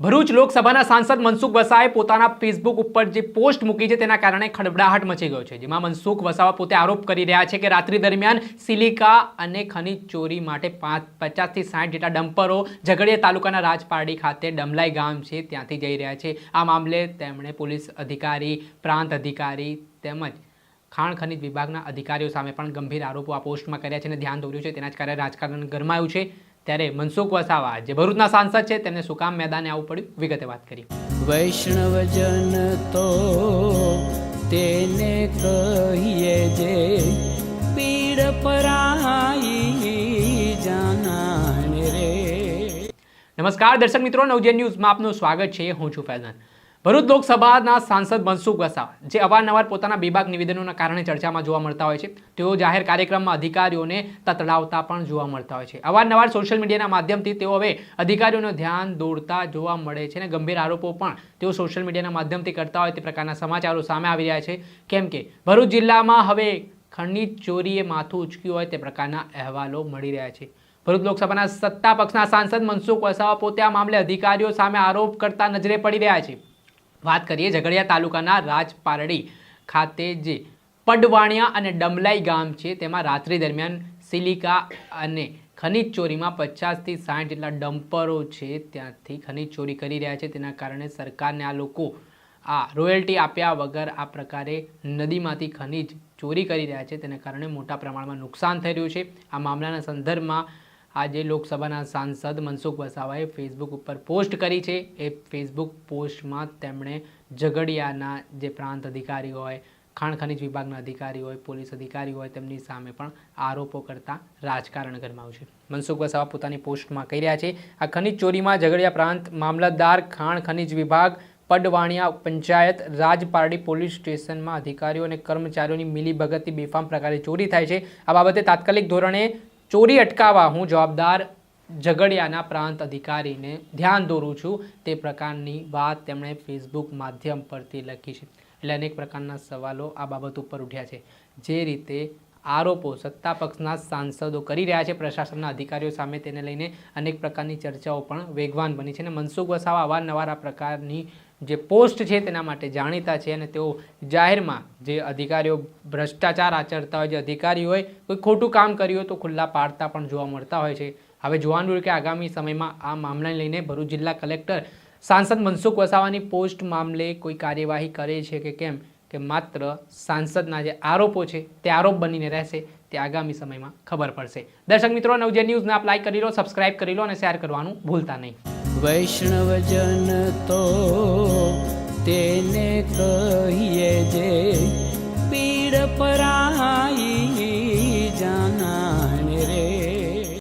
ભરૂચ લોકસભાના સાંસદ મનસુખ વસાએ પોતાના ફેસબુક ઉપર જે પોસ્ટ મૂકી છે તેના કારણે ખળબડાહટ મચી ગયો છે, જેમાં મનસુખ વસાવા પોતે આરોપ કરી રહ્યા છે કે રાત્રિ દરમિયાન સિલિકા અને ખનીજ ચોરી માટે પાંચ, પચાસથી સાઠ જેટલા ડમ્પરો ઝઘડિયા તાલુકાના રાજપારડી ખાતે ડમલાઈ ગામ છે, ત્યાંથી જઈ રહ્યા છે. આ મામલે તેમણે પોલીસ અધિકારી, પ્રાંત અધિકારી તેમજ ખાણ ખનીજ વિભાગના અધિકારીઓ સામે પણ ગંભીર આરોપો આ પોસ્ટમાં કર્યા છે અને ધ્યાન દોર્યું છે. તેના જ કારણે રાજકારણ ગરમાયું છે. ત્યારે મનસુખ વસાવા જે ભરૂચના સાંસદ છે તેમને શું કામ મેદાને આવવું પડ્યું? વિગતે વાત કરી વૈષ્ણવજન તો તેને કહીએ જે પીડ પરાઈ જાનાને રે. નમસ્કાર દર્શક મિત્રો નવજે ન્યૂઝમાં આપનું સ્વાગત છે. હું છું ફૈઝાન. ભરૂચ લોકસભાના સાંસદ મનસુખ વસાવા, જે અવારનવાર પોતાના બેબાક નિવેદનોના કારણે ચર્ચામાં જોવા મળતા હોય છે. તેઓ જાહેર કાર્યક્રમમાં અધિકારીઓને તતડાવતા પણ જોવા મળતા હોય છે. અવારનવાર સોશિયલ મીડિયાના માધ્યમથી તેઓ હવે અધિકારીઓનું ધ્યાન દોરતા જોવા મળે છે અને ગંભીર આરોપો પણ તેઓ સોશિયલ મીડિયાના માધ્યમથી કરતા હોય તે પ્રકારના સમાચારો સામે આવી રહ્યા છે. કેમ કે ભરૂચ જિલ્લામાં હવે ખંડિત ચોરીએ માથું ઉચક્યું હોય તે પ્રકારના અહેવાલો મળી રહ્યા છે. ભરૂચ લોકસભાના સત્તા પક્ષના સાંસદ મનસુખ વસાવા પોતે આ મામલે અધિકારીઓ સામે આરોપ કરતા નજરે પડી રહ્યા છે. વાત કરીએ ઝઘડિયા તાલુકાના રાજપારડી ખાતે જે પડવાણિયા અને ડમલાઈ ગામ છે, તેમાં રાત્રિ દરમિયાન સિલિકા અને ખનીજ ચોરીમાં પચાસથી સાઠ જેટલા ડમ્પરો છે, ત્યાંથી ખનીજ ચોરી કરી રહ્યા છે. તેના કારણે સરકારને આ લોકો આ રોયલ્ટી આપ્યા વગર આ પ્રકારે નદીમાંથી ખનીજ ચોરી કરી રહ્યા છે. તેના કારણે મોટા પ્રમાણમાં નુકસાન થઈ રહ્યું છે. આ મામલાના સંદર્ભમાં આજે લોકસભાના સાંસદ મનસુખ વસાવાએ ફેસબુક ઉપર પોસ્ટ કરી છે. એ ફેસબુક પોસ્ટમાં તેમણે ઝઘડિયાના જે પ્રાંત અધિકારી હોય, ખાણ ખનીજ વિભાગના અધિકારી હોય, પોલીસ અધિકારી હોય, તેમની સામે પણ આરોપો કરતા રાજકારણ ગરમાવ્યું છે. મનસુખ વસાવા પોતાની પોસ્ટમાં કહી રહ્યા છે, આ ખનીજ ચોરીમાં ઝઘડિયા પ્રાંત મામલતદાર, ખાણ ખનીજ વિભાગ, પડવાણિયા પંચાયત, રાજપારડી પોલીસ સ્ટેશનમાં અધિકારીઓ અને કર્મચારીઓની મિલીભગતથી બેફામ પ્રકારે ચોરી થાય છે. આ બાબતે તાત્કાલિક ધોરણે ચોરી અટકાવવા હું જવાબદાર ઝઘડિયાના પ્રાંત અધિકારીને ધ્યાન દોરું છું. તે પ્રકારની વાત તેમણે ફેસબુક માધ્યમ પરથી લખી છે. એટલે અનેક પ્રકારના સવાલો આ બાબત ઉપર ઉઠ્યા છે. જે રીતે આરોપો સત્તા પક્ષના સાંસદો કરી રહ્યા છે, પ્રશાસનના અધિકારીઓ સામે તેને લઈને અનેક પ્રકારની ચર્ચાઓ પણ વેગવાન બની છે. અને મનસુખ વસાવા અવારનવાર આ પ્રકારની જે પોસ્ટ છે તેના માટે જાણીતા છે અને તેઓ જાહેરમાં જે અધિકારીઓ ભ્રષ્ટાચાર આચરતા હોય, જે અધિકારી હોય, કોઈ ખોટું કામ કર્યું હોય તો ખુલ્લા પાડતા પણ જોવા મળતા હોય છે. હવે જોવાનું કે આગામી સમયમાં આ મામલાને લઈને ભરૂચ જિલ્લા કલેક્ટર સાંસદ મનસુખ વસાવાની પોસ્ટ મામલે કોઈ કાર્યવાહી કરે છે કે કેમ? કે માત્ર સાંસદના જે આરોપો છે તે આરોપ બનીને રહેશે તે આગામી સમયમાં ખબર પડશે. દર્શક મિત્રો નવજે ન્યૂઝને આપ લાઈક કરી લો સબસ્ક્રાઇબ કરી લો અને શેર કરવાનું ભૂલતા નહીં. વૈષ્ણવજન તો તેને કહીએ જે પીડ પરા